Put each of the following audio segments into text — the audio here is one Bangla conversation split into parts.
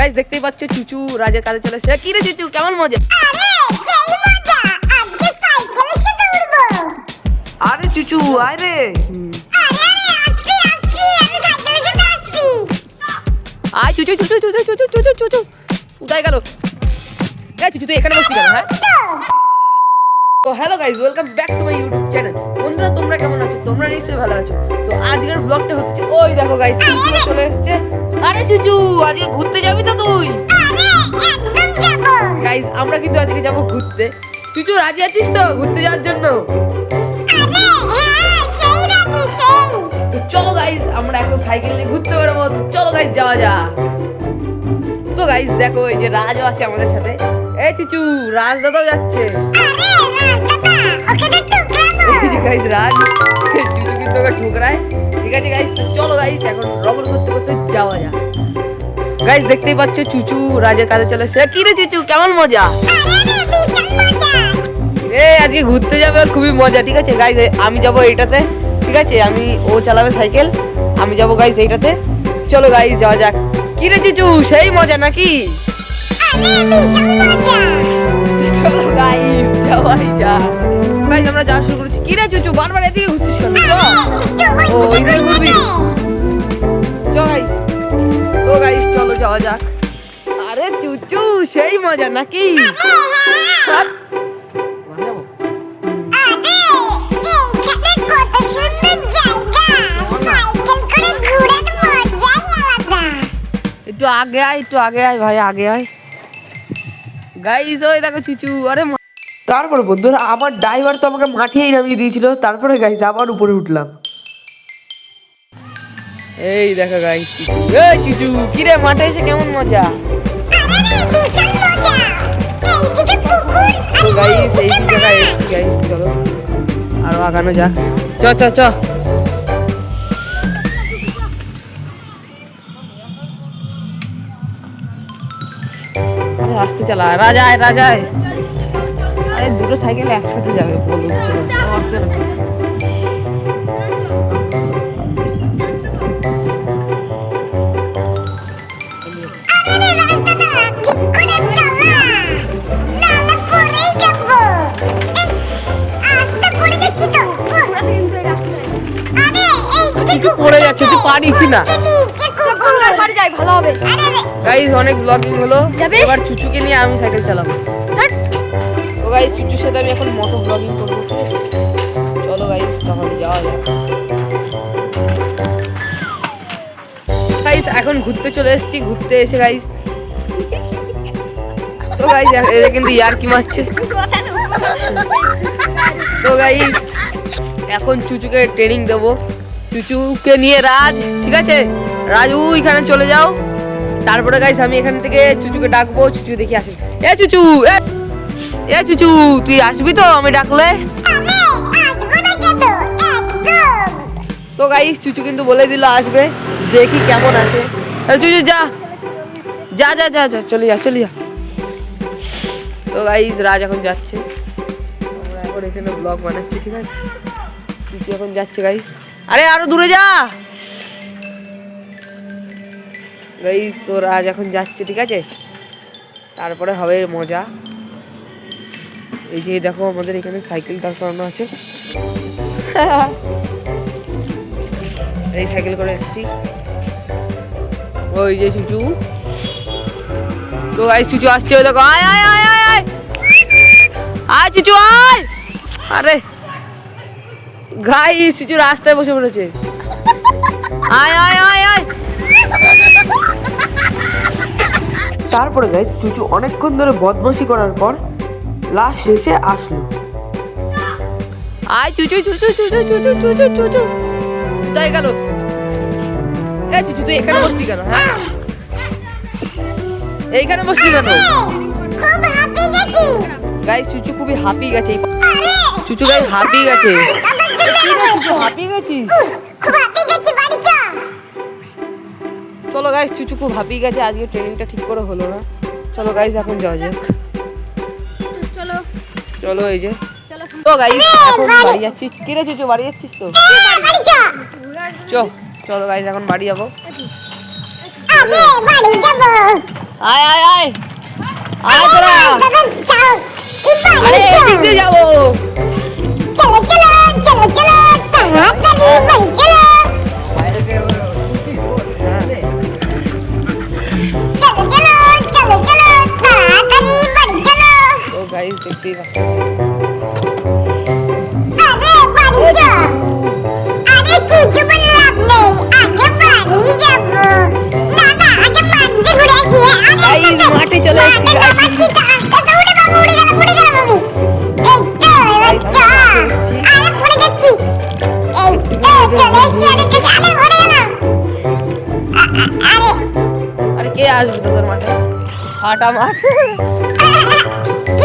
গাইস দেখতেই পাচ্ছ চুচু রাজের কাছে চলে এসেছে। কি রে চুচু কেমন মজা? আরে চুচু আয় রে। আয় চুচু চুচু চুচু চুচু চুচু চুচু কোথায় গেল? চুচু তুই এখানে বসলি কেন হ্যাঁ? তো hello guys welcome back to my YouTube channel বন্ধুরা, তোমরা কেমন আছো? তোমরা নিশ্চয়ই ভালো আছো। তো আজকের ব্লগটা হচ্ছে ওই দেখো গাইজ চুচু চলে এসেছে? আরে চুচু আজকে ঘুরতে যাবি তো তুই? গাইজ আমরা কিন্তু আজকে যাব ঘুরতে। চুচু রাজি আছিস তো ঘুরতে যাওয়ার জন্য? তো চলো গাইজ আমরা এখন সাইকেল নিয়ে ঘুরতে বেরোবো। তো চলো গাইজ যাওয়া যাক। তো গাইজ দেখো এই যে রাজও আছে আমাদের সাথে। এই চুচু রাজ দাদাও যাচ্ছে। গাইজ রাজ। চুচু কিন্তু ওকে ঠুকরায়। ঠিক আছে গাইজ তো চলো গাইজ এখন রবর করতে করতে যাওয়া যাক। গাইজ দেখতেই পাচ্ছ চুচু রাজের কাছে চলে এসেছে। কি রে চুচু কেমন মজা? এ আজকে ঘুরতে যাবে আর খুবই মজা ঠিক আছে? গাইজ আমি যাব এইটাতে ঠিক আছে? আমি ও চালাবে সাইকেল আমি যাব গাইজ এইটাতে। চলো গাইজ যাওয়া যাক। কি রে চুচু সেই মজা নাকি? চলো গাইজ যাওয়াই যাক। গাইজ আমরা যাওয়া শুরু করেছি। কি রে চুচু বারবার এদিকে ঘুরছিস কেন? চ ও ঘুরবি চ গাইজ তো গাইজ চলো যাওয়া যাক। আরে চুচু সেই মজা নাকি? একটু আগে আয় একটু আগে আয় ভাই আগে আয়। গাইস ওই দেখো চুচু আরে তারপরে বন্ধুরা, আমার ড্রাইভার তো আমাকে মাঠেই নামিয়ে দিয়েছিল, তারপরে গাইস আবার উপরে উঠলাম। এই দেখো চুচু এই চুচু কি রে মাঠে এসে কেমন মজা? আরও আগানো যাক। চ চ চ। আসতে চালা, রাজায় রাজায়। আরে দুটো সাইকেল একসাথে যাবে বলুন পড়ে যাচ্ছে তুই পারিস না। গাইস অনেক ব্লগিং হলো। এবার চুচুকে নিয়ে আমি সাইকেল চালাবো। গাইস চুচুর সাথে আমি এখন মোটো ব্লগিং করব। চলো গাইস তাহলে যাওয়া যাক। গাইস এখন ঘুরতে চলে এসেছি, ঘুরতে এসে গাইস তো গাইস এরা কিন্তু ইয়ার কি মারছে। তো গাইস এখন চুচুকে ট্রেনিং দেবো। চুচুকে নিয়ে রাজ, ঠিক আছে? রাজ, এখানে চলে যাও। তারপরে গাইস আমি এখান থেকে চুচুকে ডাকবো, চুচু দেখি আসে। এ চুচু, এ এ চুচু, তুই আসবি তো আমি ডাকলে? তো গাইস চুচু কিন্তু বলে দিল আসবে। দেখি কেমন আসে। চুচু, যা। যা যা যা যা, চলে যা চলে যা। তো গাইস রাজ এখন যাচ্ছে। এখন এখানে ব্লগ বানাচ্ছি, ঠিক আছে? চুচু এখন যাচ্ছে গাইস আরে, আরও দূরে যা! গাইস তো রাজ এখন যাচ্ছে, ঠিক আছে? তারপরে হবে মজা। এই যে দেখো আমাদের এখানে সাইকেল দাঁড় করানো আছে। এই সাইকেল করে এসেছি। ওই যে চুচু তো গাইস চুচু আসছে ওই দেখো। আয় আয় আয় আয় আয়। আয় চুচু আয়। আরে। গাইস চুচু রাস্তায় বসে পড়েছে। আয় আয় আয় আয়। তারপরে গাইস চুচু অনেকক্ষণ ধরে বদমাশি করার পর লাস্ট শেষে আসলো। আয়, চুচু চুচু চুচু চুচু চুচু চুচু কোথায় গেল? এ চুচু, তুই এখানে বসলি কেন হ্যাঁ? এইখানে বসলি কেন? গাইস চুচু খুবই হাঁপিয়ে গেছে। চুচু গাইস হাঁপিয়ে গেছে। হাঁপিয়ে গেছিস? চলো গাইস চুচু খুব হাঁপিয়ে গেছে। আজকে ট্রেনিংটা ঠিক করে হলো না। চলো গাইস এখন যাওয়া যাক। চলো। চলো এই যে। চলো। তো গাইস এখন বাড়ি যাচ্ছি। কি রে চুচু বাড়ি যাচ্ছিস তো? চ চলো গাইস এখন বাড়ি যাব। আয় আয় আয়। আয় তোরা। আরে এদিক দিয়ে যাব। চলো চলো চলো চলো। তাড়াতাড়ি বাড়ি চলো চলো আরে ঘুরে গেল আ- আ- আরে আরে কে আসবে তোদের মাঠে ফাটা মাঠ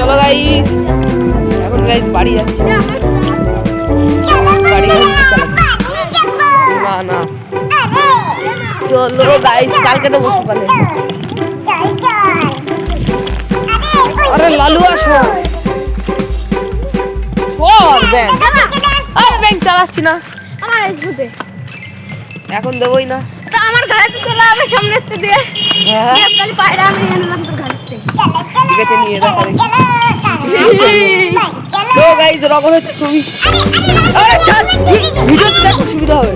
চলো গাইস এখন গাইস বাড়ি যাচ্ছে। বাড়ি না না। চলো গাইস কালকে তো বসতে পারলে আরে লালু। আসো। ওর ব্যাংক দাদা, আরে ব্যাংক চালাচ্ছি না। আমার এখন দেবই না। তো আমার ঘাড়ে চলে আমার সামনে দিয়ে। হ্যাঁ। তাহলে পায়রা আমি ঠিক আছে, নিয়ে বাড়ি চলো তো গাইস রকম হচ্ছে খুবই ভিডিওতে দেখো সুবিধা হবে।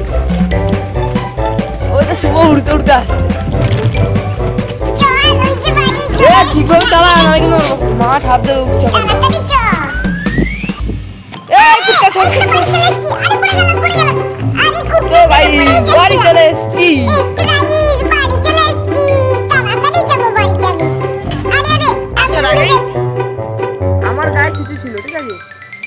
ওই শুভ উড়তে উড়তে আসছে। বাড়ি এ চল চালা না কিন্তু মাঠ হাত দেবে উচ্চ করে তাড়াতাড়ি চল কুত্তা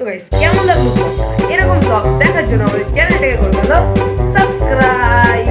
তো গাইস কেমন লাগল? এরকম ব্লগ দেখার জন্য আমাদের চ্যানেলটাকে করে গেল সাবস্ক্রাইব